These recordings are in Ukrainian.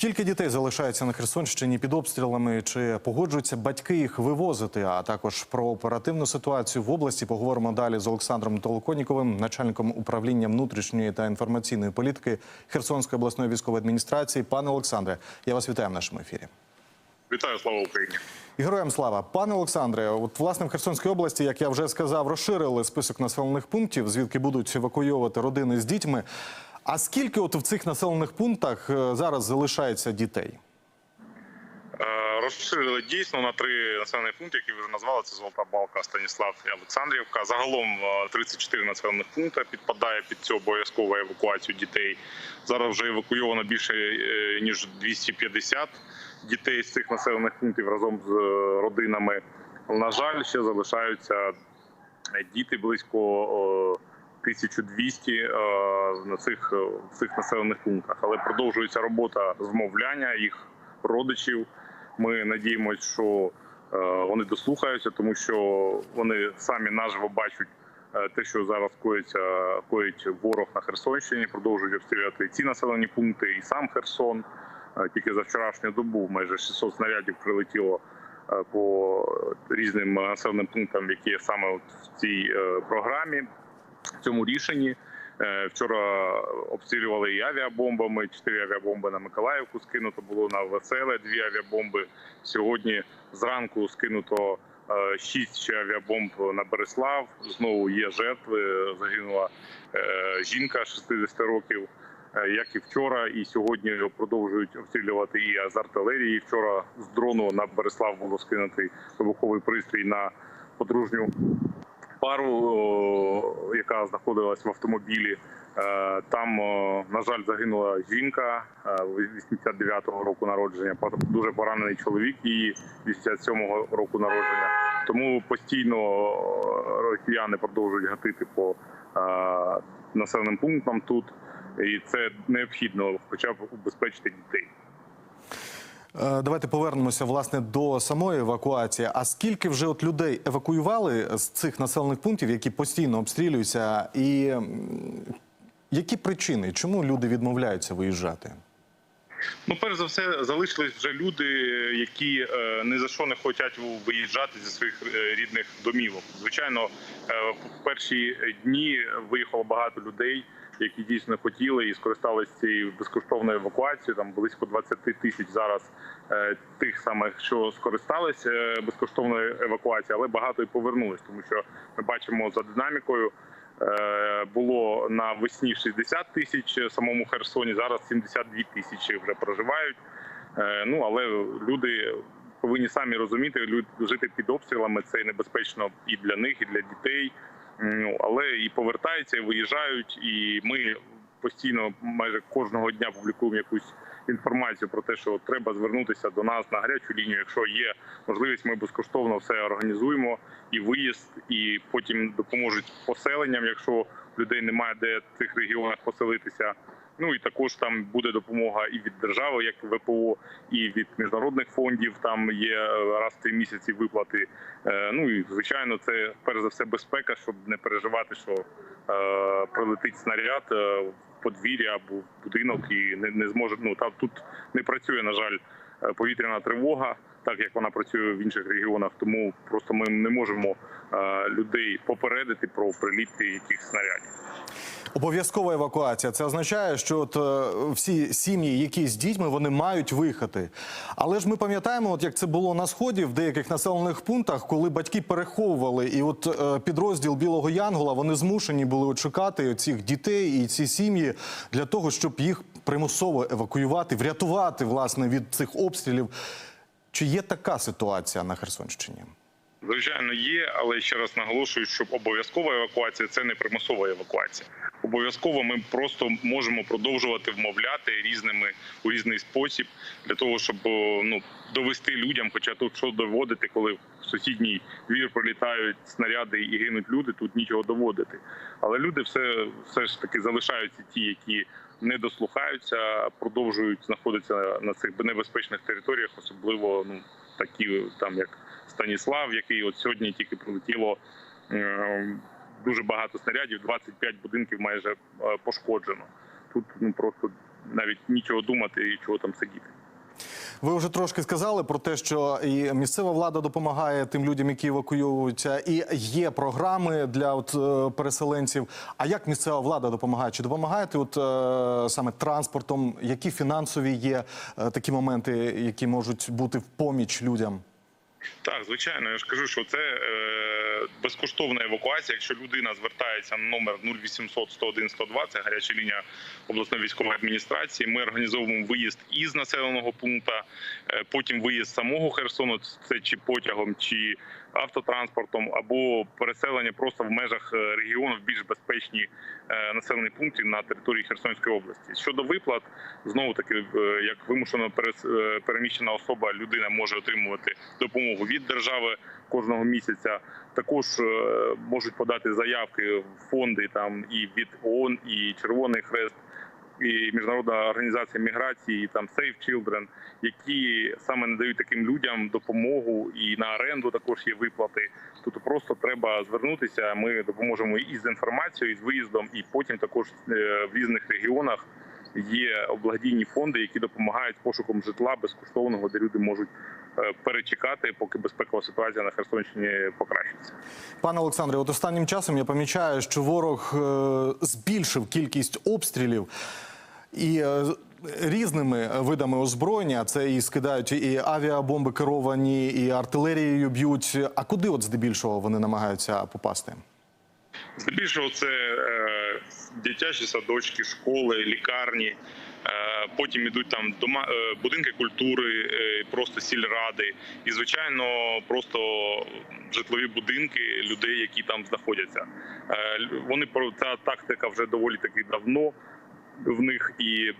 Скільки дітей залишається на Херсонщині під обстрілами? Чи погоджуються батьки їх вивозити? А також про оперативну ситуацію в області поговоримо далі з Олександром Толоконіковим, начальником управління внутрішньої та інформаційної політики Херсонської обласної військової адміністрації. Пане Олександре, я вас вітаю в нашому ефірі. Вітаю, слава Україні. І Героям слава, пане Олександре. От власне в Херсонській області, як я вже сказав, розширили список населених пунктів, звідки будуть евакуйовувати родини з дітьми. А скільки от в цих населених пунктах е, зараз залишається дітей? Е, Розширили дійсно на три населені пункти, які ви вже назвали. Це Золота Балка, Станіслав і Олександрівка. Загалом е, 34 населених пункти підпадає під цю обов'язкову евакуацію дітей. Зараз вже евакуйовано більше е, ніж 250 дітей з цих населених пунктів разом з е, родинами. На жаль, ще залишаються е, діти близько 1200 е, на цих, е, в цих населених пунктах. Але продовжується робота змовляння їх родичів. Ми надіємося, що е, вони дослухаються, тому що вони самі наживо бачать те, що зараз коїться, коїть ворог на Херсонщині, продовжують обстрілювати ці населені пункти, і сам Херсон. Тільки за вчорашню добу майже 600 снарядів прилетіло по різним населеним пунктам, які саме в цій програмі, цьому рішенні. Е, Вчора обстрілювали і авіабомбами. Чотири авіабомби на Миколаївку скинуто було на Веселе. Дві авіабомби. Сьогодні зранку скинуто е, шість ще авіабомб на Береслав. Знову є жертви. Загинула е, жінка 60 років. Як і вчора, і сьогодні продовжують обстрілювати і з артилерії. Вчора з дрону на Береслав було скинутий вибуховий пристрій на подружню пару, яка знаходилась в автомобілі. Е, Там, на жаль, загинула жінка е, 89-го року народження. Дуже поранений чоловік її 87-го року народження. Тому постійно росіяни продовжують гатити по е, населеним пунктам тут, і це необхідно, хоча б убезпечити дітей. Е, Давайте повернемося власне до самої евакуації. А скільки вже от людей евакуювали з цих населених пунктів, які постійно обстрілюються, і які причини, чому люди відмовляються виїжджати? Ну, перш за все, залишились вже люди, які е, ні за що не хочуть виїжджати зі своїх е, рідних домівок. Звичайно, е, в перші дні виїхало багато людей, які дійсно хотіли і скористалися цією безкоштовною евакуацією. Там близько 20 тисяч зараз е, тих самих, що скористалися е, безкоштовною евакуацією, але багато і повернулись, тому що ми бачимо за динамікою. Е, було на весні 60 тисяч в самому Херсоні. Зараз 72 тисячі вже проживають. Ну але люди повинні самі розуміти, лю- жити під обстрілами це небезпечно і для них, і для дітей. Ну але і повертаються, і виїжджають. І ми постійно майже кожного дня публікуємо якусь інформацію про те, що треба звернутися до нас на гарячу лінію. Якщо є можливість, ми безкоштовно все організуємо і виїзд, і потім допоможуть поселенням, якщо людей немає де в цих регіонах поселитися. Ну і також там буде допомога і від держави, як ВПО, і від міжнародних фондів. Там є раз в три місяці виплати. Е, Ну і звичайно, це перш за все безпека, щоб не переживати, що е, прилетить снаряд е, в подвір'я або в будинок і не, не зможе. Ну там тут не працює, на жаль, е, повітряна тривога, так як вона працює в інших регіонах. Тому просто ми не можемо людей попередити про приліт яких снарядів. Обов'язкова евакуація. Це означає, що от е, всі сім'ї, які з дітьми, вони мають виїхати. Але ж ми пам'ятаємо, от як це було на сході в деяких населених пунктах, коли батьки переховували, і от е, підрозділ Білого Янгола вони змушені були от цих дітей і ці сім'ї для того, щоб їх примусово евакуювати, врятувати власне від цих обстрілів. Чи є така ситуація на Херсонщині? Звичайно, є, але ще раз наголошую, що обов'язкова евакуація це не примусова евакуація. Обов'язково ми просто можемо продовжувати вмовляти різними у різний спосіб для того, щоб ну довести людям, хоча тут що доводити, коли в сусідній двір пролітають снаряди і гинуть люди, тут нічого доводити. Але люди все, все ж таки залишаються ті, які не дослухаються, продовжують знаходитися на цих небезпечних територіях, особливо ну такі там як Станіслав, який от сьогодні тільки прилетіло е, дуже багато снарядів, 25 будинків майже е, пошкоджено. Тут ну просто навіть нічого думати і чого там сидіти. Ви вже трошки сказали про те, що і місцева влада допомагає тим людям, які евакуюються, і є програми для от е, переселенців. А як місцева влада допомагає? Чи допомагаєте от е, саме транспортом? Які фінансові є такі моменти, які можуть бути в поміч людям? Так, звичайно, я ж кажу, що це е, безкоштовна евакуація. Якщо людина звертається на номер 0800 101 102, це гаряча лінія обласної військової адміністрації. Ми організовуємо виїзд із населеного пункту, е, потім виїзд самого Херсону, це чи потягом, чи автотранспортом, або переселення просто в межах е, регіону в більш безпечні е, пунктів на території Херсонської області. Щодо виплат, знову таки, е, як вимушено е, переміщена особа, людина може отримувати допомогу від держави кожного місяця. Також можуть подати заявки в фонди там і від ООН, і Червоний Хрест, і міжнародна організація міграції, там Save Children, які саме надають таким людям допомогу і на оренду також є виплати. Тут просто треба звернутися. Ми допоможемо і з інформацією, і з виїздом, і потім також е, в різних регіонах є благодійні фонди, які допомагають пошуком житла безкоштовного, де люди можуть е, перечекати, поки безпекова ситуація на Херсонщині покращиться. Пане Олександре, от останнім часом я помічаю, що ворог е, збільшив кількість обстрілів і е, різними видами озброєння. Це і скидають і авіабомби керовані, і артилерією б'ють. А куди от здебільшого вони намагаються попасти? Здебільшого це е, дитячі садочки, школи, лікарні. Е, потім ідуть там дома е, будинки культури, просто сільради, і звичайно, просто житлові будинки людей, які там знаходяться. Вони ця тактика вже доволі таки давно в них і.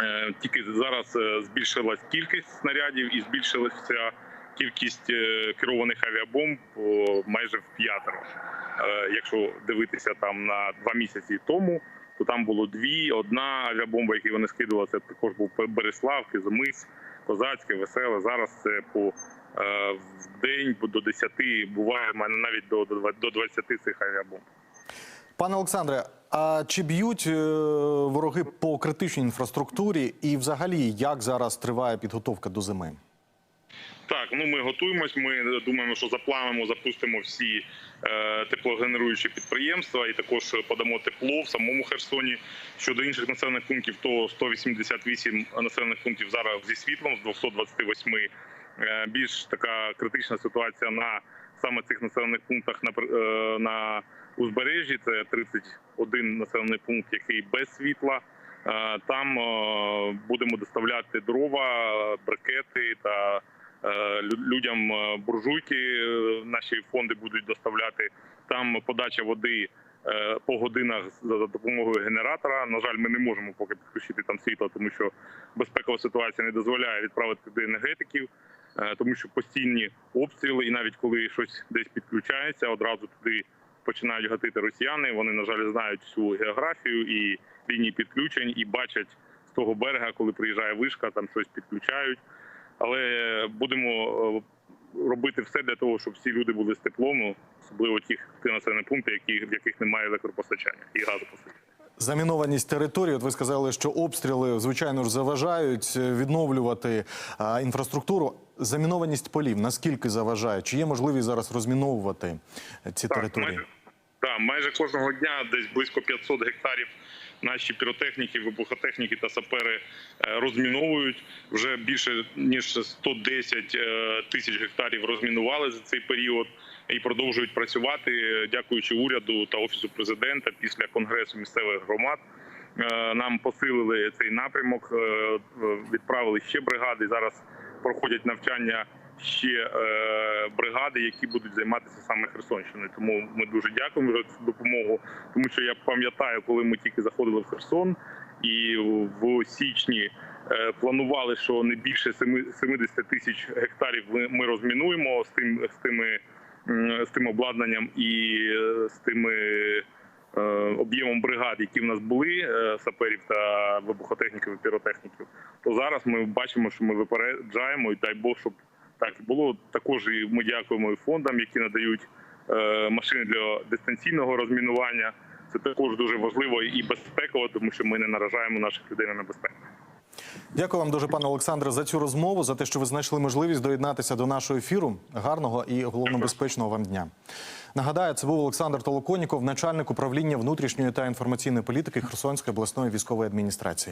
Е, Тільки зараз е, збільшилась кількість снарядів і збільшилася кількість е, керованих авіабомб майже в п'ятеро. Якщо дивитися там на два місяці тому, то там було дві. Одна авіабомба, яку вони скидували, це також був Береслав, Кизомис, Козацьке, Веселе. Зараз це по в день до 10, буває навіть до, до 20 до 20 цих авіабомб. Пане Олександре, а чи б'ють е, вороги по критичній інфраструктурі? І взагалі, як зараз триває підготовка до зими? Так, ну ми готуємось. Ми думаємо, що за планом запустимо всі е, теплогенеруючі підприємства і також подамо тепло в самому Херсоні. Щодо інших населених пунктів, то 188 населених пунктів зараз зі світлом з 228. Е, більш така критична ситуація на саме цих населених пунктах на е, на узбережжі. Це 31 населений пункт, який без світла. Е, Там е, будемо доставляти дрова, брикети та е, людям буржуйки. Наші фонди будуть доставляти. Там подача води по годинах за допомогою генератора. На жаль, ми не можемо поки підключити там світло, тому що безпекова ситуація не дозволяє відправити туди енергетиків, тому що постійні обстріли, і навіть коли щось десь підключається, одразу туди починають гатити росіяни. Вони на жаль знають всю географію і лінії підключень, і бачать з того берега, коли приїжджає вишка, там щось підключають. Але будемо е, робити все для того, щоб всі люди були з теплом, особливо ті ті населені пункти, які в яких немає електропостачання і газопостачання. Замінованість території. От ви сказали, що обстріли звичайно ж заважають е, відновлювати а, інфраструктуру. Замінованість полів наскільки заважає? Чи є можливість зараз розміновувати е, ці території? майже, так, майже кожного дня десь близько 500 гектарів наші піротехніки, вибухотехніки та сапери е, розміновують. Вже більше ніж 110 е, тисяч гектарів розмінували за цей період і продовжують працювати, дякуючи уряду та офісу президента після конгресу місцевих громад. Нам посилили цей напрямок, відправили ще бригади. Зараз проходять навчання ще е, бригади, які будуть займатися саме Херсонщиною. Тому ми дуже дякуємо за цю допомогу. Тому що я пам'ятаю, коли ми тільки заходили в Херсон, і в січні е, планували, що не більше семи- 70 тисяч гектарів ми розмінуємо з тим з тими з тим обладнанням і е, з тими. Е, Об'ємом бригад, які в нас були е, саперів та вибухотехніків і піротехніків, то зараз ми бачимо, що ми випереджаємо, і дай Бог, щоб так було. Також ми дякуємо і фондам, які надають е, машини для дистанційного розмінування. Це також дуже важливо і безпеково, тому що ми не наражаємо наших людей на небезпеку. Дякую вам дуже, пане Олександре, за цю розмову, за те, що ви знайшли можливість доєднатися до нашого ефіру. Гарного і головно безпечного вам дня. Нагадаю, це був Олександр Толоконіков, начальник управління внутрішньої та інформаційної політики Херсонської обласної військової адміністрації.